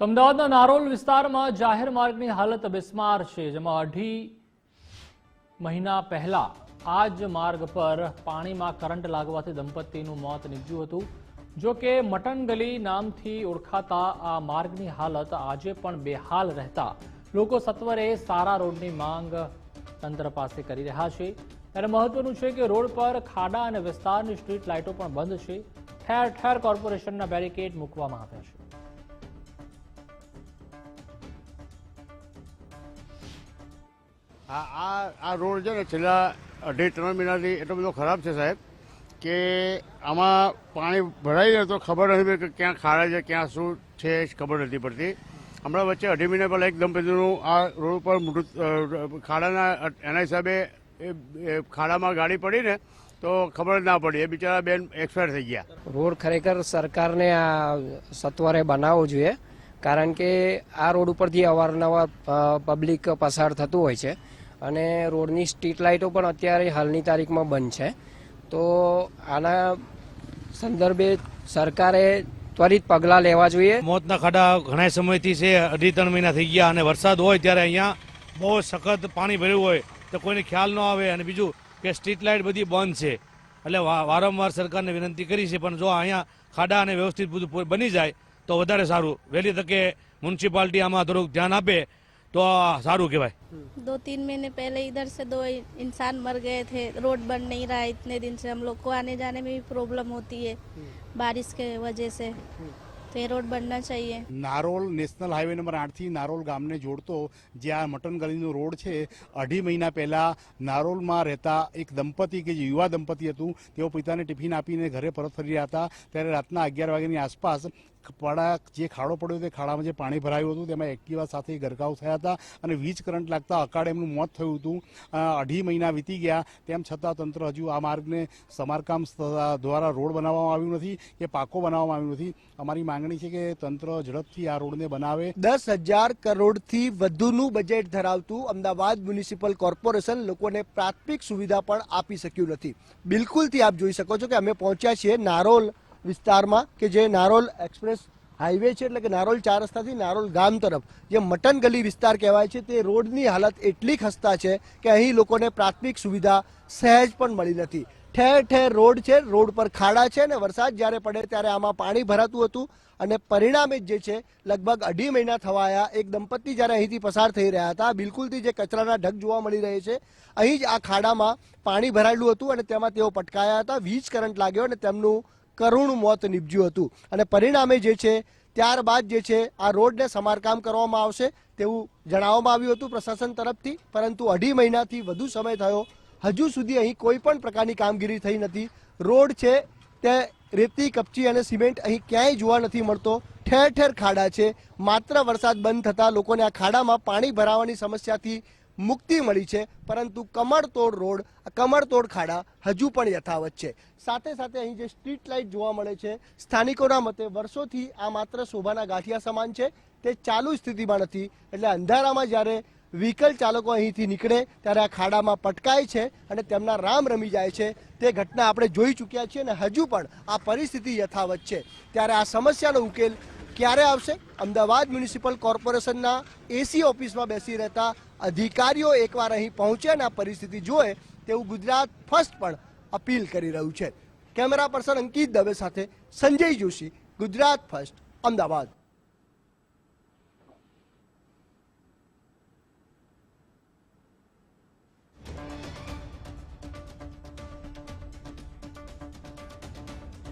અમદાવાદના નારોલ વિસ્તારમાં જાહેર માર્ગની હાલત બિસ્માર છે, જેમાં અઢી મહિના પહેલા આ જ માર્ગ પર પાણીમાં કરંટ લાગવાથી દંપતીનું મોત નીપજ્યું હતું. જો કે મટન ગલી નામથી ઓળખાતા આ માર્ગની હાલત આજે પણ બેહાલ રહેતા લોકો સત્વરે સારા રોડની માંગ તંત્ર પાસે કરી રહ્યા છે. ત્યારે મહત્વનું છે કે રોડ પર ખાડા અને વિસ્તારની સ્ટ્રીટ લાઇટો પણ બંધ છે. ઠેર ઠેર કોર્પોરેશનના બેરિકેડ મૂકવામાં આવ્યા છે. આ આ આ રોડ છે ને છેલ્લા અઢી ત્રણ મહિનાથી એટલો બધો ખરાબ છે સાહેબ કે આમાં પાણી ભરાઈ જાય તો ખબર નથી કે ક્યાં ખાડા છે, ક્યાં શું છે ખબર નથી પડતી. હમણાં વચ્ચે અઢી મહિના પહેલાં એક દંપતીનું આ રોડ ઉપર મૃત ખાડાના એના હિસાબે ખાડામાં ગાડી પડી ને તો ખબર ના પડી. એ બિચારા બેન એક્સપાયર થઈ ગયા. રોડ ખરેખર સરકારને આ સત્વરે બનાવવો જોઈએ, કારણ કે આ રોડ ઉપરથી અવારનવાર પબ્લિક પસાર થતું હોય છે. અને રોડની સ્ટ્રીટ લાઇટો પણ અત્યારે હાલની તારીખમાં બંધ છે. તો આના સંદર્ભે સરકારે ત્વરિત પગલાં લેવા જોઈએ. મોતના ખાડા ઘણા સમયથી છે, અઢી ત્રણ મહિના થઈ ગયા અને વરસાદ હોય ત્યારે અહીંયા બહુ સખત પાણી ભર્યું હોય તો કોઈને ખ્યાલ ન આવે. અને બીજું કે સ્ટ્રીટ લાઇટ બધી બંધ છે. એટલે વારંવાર સરકારને વિનંતી કરી છે, પણ જો અહીંયા ખાડા અને વ્યવસ્થિત બધું બની જાય તો વધારે સારું. વહેલી તકે મ્યુનિસિપાલિટી આમાં થોડુંક ધ્યાન આપે તો આ સારું કહેવાય दो तीन महीने पहले इधर से दो इंसान मर गए थे रोड बन नहीं रहा है इतने दिन से हम लोग को आने जाने में भी प्रॉब्लम होती है बारिश के वजह से तो ये रोड बनना चाहिए નારોલ નેશનલ હાઈવે નંબર આઠથી નારોલ ગામને જોડતો જે આ મટન ગલીનો રોડ છે અઢી મહિના પહેલા નારોલમાં રહેતા એક દંપતી કે જે યુવા દંપતી હતું તેઓ પિતાને ટિફિન આપીને ઘરે પરત ફરી રહ્યા હતા ત્યારે રાતના અગિયાર વાગ્યાની આસપાસ પડા જે ખાડો પડ્યો તે ખાડામાં જે પાણી ભરાયું હતું, તેમાં એક્ટિવા સાથે ગરકાવ થયા હતા અને વીજ કરંટ લાગતા અકાળે એમનું મોત થયું હતું. અઢી મહિના વીતી ગયા, તેમ છતાં તંત્ર હજુ આ માર્ગને સમારકામ દ્વારા રોડ બનાવવામાં આવ્યું નથી કે પાકો બનાવવામાં આવ્યું નથી. અમારી માંગણી છે કે તંત્ર ઝડપથી આ રોડને બનાવે. દસ હજાર કરોડથી વધુનું બજેટ ધરાવતું અમદાવાદ મ્યુનિસિપલ કોર્પોરેશન લોકોને પ્રાથમિક સુવિધા પણ આપી શક્યું નથી. બિલકુલથી આપ જોઈ શકો છો કે અમે પહોંચ્યા છીએ નારોલ વિસ્તારમાં કે જે નારોલ એક્સપ્રેસ હાઈવે છે, એટલે કે નારોલ ચાર રસ્તાથી નારોલ ગામ તરફ, જે મટન ગલી વિસ્તાર કહેવાય છે, તે રોડની હાલત એટલી ખસ્તા છે કે અહીં લોકોને પ્રાથમિક સુવિધા સહેજ પણ મળી નથી. ઠેર ઠેર રોડ છે, રોડ પર ખાડા છે અને વરસાદ જ્યારે પડે ત્યારે આમાં પાણી ભરાતું હતું અને પરિણામે જ છે, લગભગ અઢી મહિના થવાયા, એક દંપતી જ્યારે અહીંથી પસાર થઈ રહ્યા હતા, બિલકુલથી જે કચરાના ઢગ જોવા મળી રહે છે, અહીં જ આ ખાડામાં પાણી ભરાયેલું હતું અને તેમાં તેઓ પટકાયા હતા, વીજ કરંટ લાગ્યો અને તેમનું કરુણ મોત નીપજ્યું હતું. અને પરિણામે જે છે, ત્યારબાદ જે છે, આ રોડને સમારકામ કરવામાં આવશે તેવું જણાવવામાં આવ્યું હતું પ્રશાસન તરફથી. પરંતુ અઢી મહિનાથી વધુ સમય થયો. હજુ સુધી અહીં કોઈ પણ પ્રકારની કામગીરી થઈ નથી. રોડ છે, તે રેતી, કપચી અને સિમેન્ટ અહીં ક્યાંય જોવા નથી મળતો. ઠેર ઠેર ખાડા છે. માત્ર વરસાદ બંધ થતાં લોકોને આ ખાડામાં પાણી ભરાવાની સમસ્યાથી મુક્તિ મળી છે, પરંતુ કમળતોડ રોડ, કમળતોડ ખાડા હજુ પણ યથાવત છે. સાથે સાથે અહીં જે સ્ટ્રીટ લાઇટ જોવા મળે છે, સ્થાનિકોના મતે વર્ષોથી આ માત્ર શોભાના ગાંઠિયા સમાન છે, તે ચાલુ સ્થિતિમાં નથી. એટલે અંધારામાં જ્યારે વ્હીકલ ચાલકો અહીંથી નીકળે, ત્યારે આ ખાડામાં પટકાય છે અને તેમના રામ રમી જાય છે. તે ઘટના આપણે જોઈ ચૂક્યા છીએ અને હજુ પણ આ પરિસ્થિતિ યથાવત છે. ત્યારે આ સમસ્યાનો ઉકેલ ક્યારે આવશે? અમદાવાદ મ્યુનિસિપલ કોર્પોરેશનના એસી ઓફિસમાં બેસી રહેતા અધિકારીઓ એકવાર અહીં પહોંચે અને આ પરિસ્થિતિ જોવે તેવું ગુજરાત ફર્સ્ટ પણ અપીલ કરી રહ્યું છે. કેમેરા પર્સન અંકિત દવે સાથે સંજય જોશી, ગુજરાત ફર્સ્ટ, અમદાવાદ.